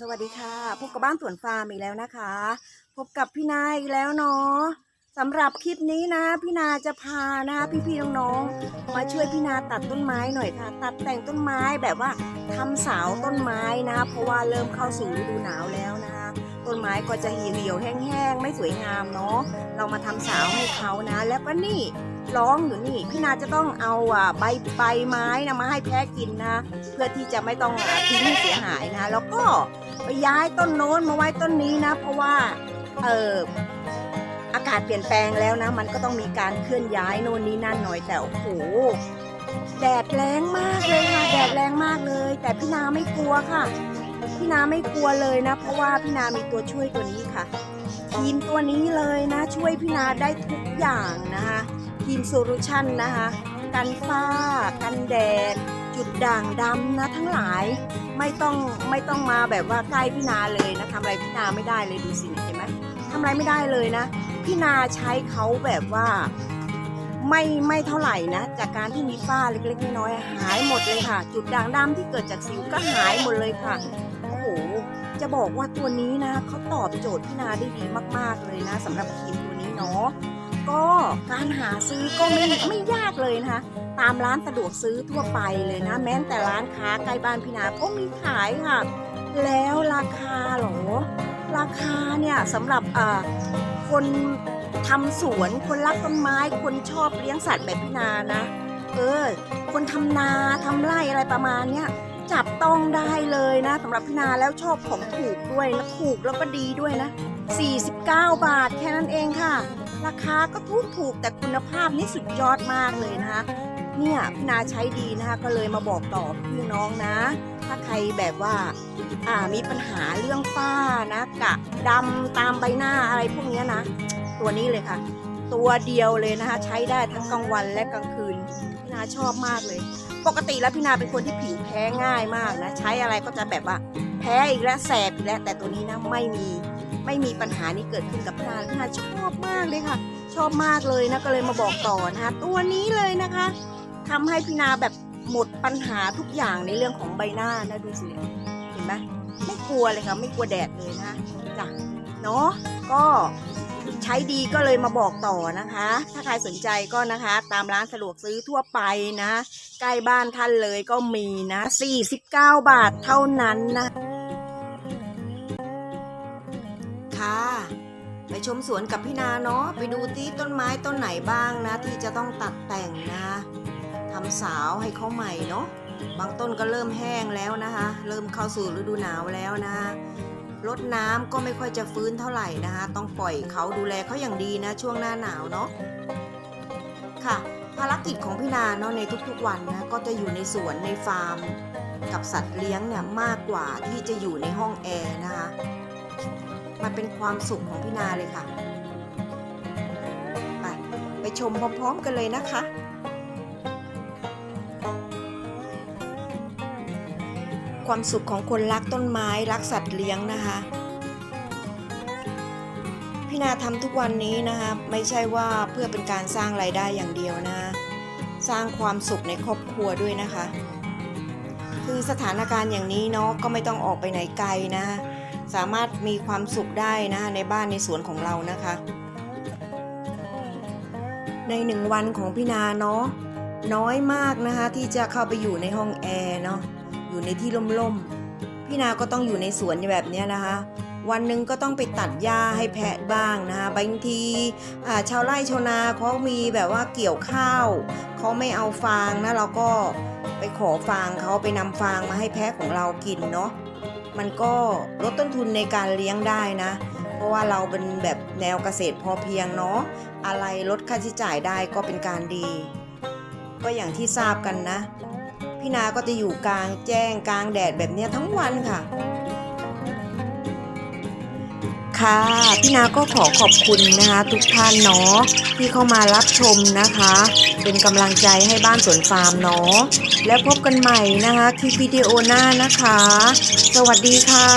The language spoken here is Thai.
สวัสดีค่ะ พบกับบ้านสวนฟาร์มอีกแล้วนะคะ พบกับพี่นาอีกแล้วเนาะสำหรับคลิปนี้นะ พี่นาจะพานะพี่ๆน้องๆมาช่วยพี่นาตัดต้นไม้หน่อยค่ะ ตัดแต่งต้นไม้แบบว่าทำเสาต้นไม้นะ เพราะว่าเริ่มเข้าสู่ฤดูหนาวแล้วนะคะ ต้นไม้ก็จะเหี่ยวแห้งๆ ไม่สวยงามเนาะ เรามาทำเสาให้เขานะ แล้วก็นี่ร้องอยู่นี่ พี่นาจะต้องเอาอะใบใบไม้นะมาให้แพะกินนะ เพื่อที่จะไม่ต้องทิ้งให้เสียหายนะ แล้วก็ไปย้ายต้นโน้นมาไว้ต้นนี้นะ เพราะว่าเอออากาศเปลี่ยนแปลงแล้วนะ มันก็ต้องมีการเคลื่อนย้ายโน่นนี้นั่นหน่อยแต่โอ้โหแดดแรงมากเลยค่ะแดดแรงมากเลย แต่พี่นาไม่กลัวค่ะ พี่นาไม่กลัวเลยนะ เพราะว่าพี่นามีตัวช่วยตัวนี้ค่ะทีมตัวนี้เลยนะ ช่วยพี่นาได้ทุกอย่างนะคะทีมโซลูชันนะคะกันฝ้า กันแดด จุดด่างดำนะทั้งหลายไม่ต้องไม่ต้องมาแบบว่าใกล้พี่นาเลยนะทำอะไรพี่นาไม่ได้เลยดูสิเห็นไหมทำอะไรไม่ได้เลยนะพี่นาใช้เขาแบบว่าไม่ไม่เท่าไหร่นะ จากการที่มีฝ้าเล็กๆน้อยๆหายหมดเลยค่ะ จุดด่างดำที่เกิดจากสิวก็หายหมดเลยค่ะ จะบอกว่าตัวนี้นะเขาตอบโจทย์พี่นาได้ดีมาก ๆเลยนะสำหรับครีมตัวนี้เนาะก็การหาซื้อก็ไม่ไม่ยากเลยนะคะ ตามร้านสะดวกซื้อทั่วไปเลยนะ แม้แต่ร้านค้าใกล้บ้านพี่นาก็มีขายค่ะ แล้วราคาเหรอ ราคาเนี่ยสำหรับเอ่อคนทำสวนคนรักต้นไม้คนชอบเลี้ยงสัตว์แบบพี่นานะ เออ คนทำนาทำไร่อะไรประมาณเนี้ย จับต้องได้เลยนะสำหรับพี่นาแล้วชอบของถูกด้วยนะถูกแล้วก็ดีด้วยนะ 49 บาทแค่นั้นเองค่ะ ราคาก็ถูกถูกแต่คุณภาพนี่สุดยอดมากเลยนะคะเนี่ยพี่นาใช้ดีนะคะก็เลยมาบอกต่อพี่น้องนะ ถ้าใครแบบว่าอ่ามีปัญหาเรื่องฝ้านะกะดำตามใบหน้าอะไรพวกนี้นะ ตัวนี้เลยค่ะ ตัวเดียวเลยนะคะ ใช้ได้ทั้งกลางวันและกลางคืนพี่นาชอบมากเลย ปกติแล้วพี่นาเป็นคนที่ผิวแพ้ง่ายมากนะ ใช้อะไรก็จะแบบว่าแพ้อีกแล้วแสบอีกแล้วแต่ตัวนี้นะไม่มีไม่มีปัญหานี้เกิดขึ้นกับพี่นาพี่นาชอบมากเลยค่ะ ชอบมากเลยนะก็เลยมาบอกต่อนะคะตัวนี้เลยนะคะทำให้พี่นาแบบหมดปัญหาทุกอย่างในเรื่องของใบหน้านะดูสิเห็นไหมไม่กลัวเลยค่ะไม่กลัวแดดเลยนะจ้ะเนาะก็ ใช้ดีก็เลยมาบอกต่อนะคะ ถ้าใครสนใจก็นะคะ ตามร้านสะดวกซื้อทั่วไปนะ ใกล้บ้านท่านเลยก็มีนะ 49 บาทเท่านั้นนะค่ะไปชมสวนกับพี่นาเนาะไปดูที่ต้นไม้ต้นไหนบ้างนะ ที่จะต้องตัดแต่งนะทำสาวให้เขาใหม่เนาะบางต้นก็เริ่มแห้งแล้วนะคะ เริ่มเข้าสู่ฤดูหนาวแล้วนะ รดน้ำก็ไม่ค่อยจะฟื้นเท่าไหร่นะคะ ต้องปล่อยเขาดูแลเขาอย่างดีนะช่วงหน้าหนาวเนาะค่ะ ภารกิจของพี่นาเนาะในทุกๆวันนะก็จะอยู่ในสวนในฟาร์ม กับสัตว์เลี้ยงเนี่ยมากกว่าที่จะอยู่ในห้องแอร์นะคะมันเป็นความสุขของพี่นาเลยค่ะ ไปไปชมพร้อมๆกันเลยนะคะ ความสุขของคนรักต้นไม้รักสัตว์เลี้ยงนะคะพี่นาทำทุกวันนี้นะคะไม่ใช่ว่าเพื่อเป็นการสร้างรายได้อย่างเดียวนะสร้างความสุขในครอบครัวด้วยนะคะ คือสถานการณ์อย่างนี้เนาะก็ไม่ต้องออกไปไหนไกลนะ สามารถมีความสุขได้นะในบ้านในสวนของเรานะคะ ในหนึ่งวันของพี่นาเนาะน้อยมากนะคะที่จะเข้าไปอยู่ในห้องแอร์เนาะ อยู่ในที่ร่มๆ พี่นาก็ต้องอยู่ในสวนแบบนี้นะคะ วันหนึ่งก็ต้องไปตัดหญ้าให้แพะบ้างนะคะ บางทีชาวไร่ชาวนาเขามีแบบว่าเกี่ยวข้าว เขาไม่เอาฟางนะเราก็ไปขอฟางเขาไปนำฟางมาให้แพะของเรากินเนาะ มันก็ลดต้นทุนในการเลี้ยงได้นะ เพราะว่าเราเป็นแบบแนวเกษตรพอเพียงเนาะ อะไรลดค่าใช้จ่ายได้ก็เป็นการดี ก็อย่างที่ทราบกันนะ พี่นาก็จะอยู่กลางแจ้งกลางแดดแบบนี้ทั้งวันค่ะ ค่ะพี่นาก็ขอขอบคุณนะคะ ทุกท่านเนาะที่เข้ามารับชมนะคะ เป็นกำลังใจให้บ้านสวนฟาร์มเนาะแล้วพบกันใหม่นะคะคลิปวิดีโอหน้านะคะ สวัสดีค่ะ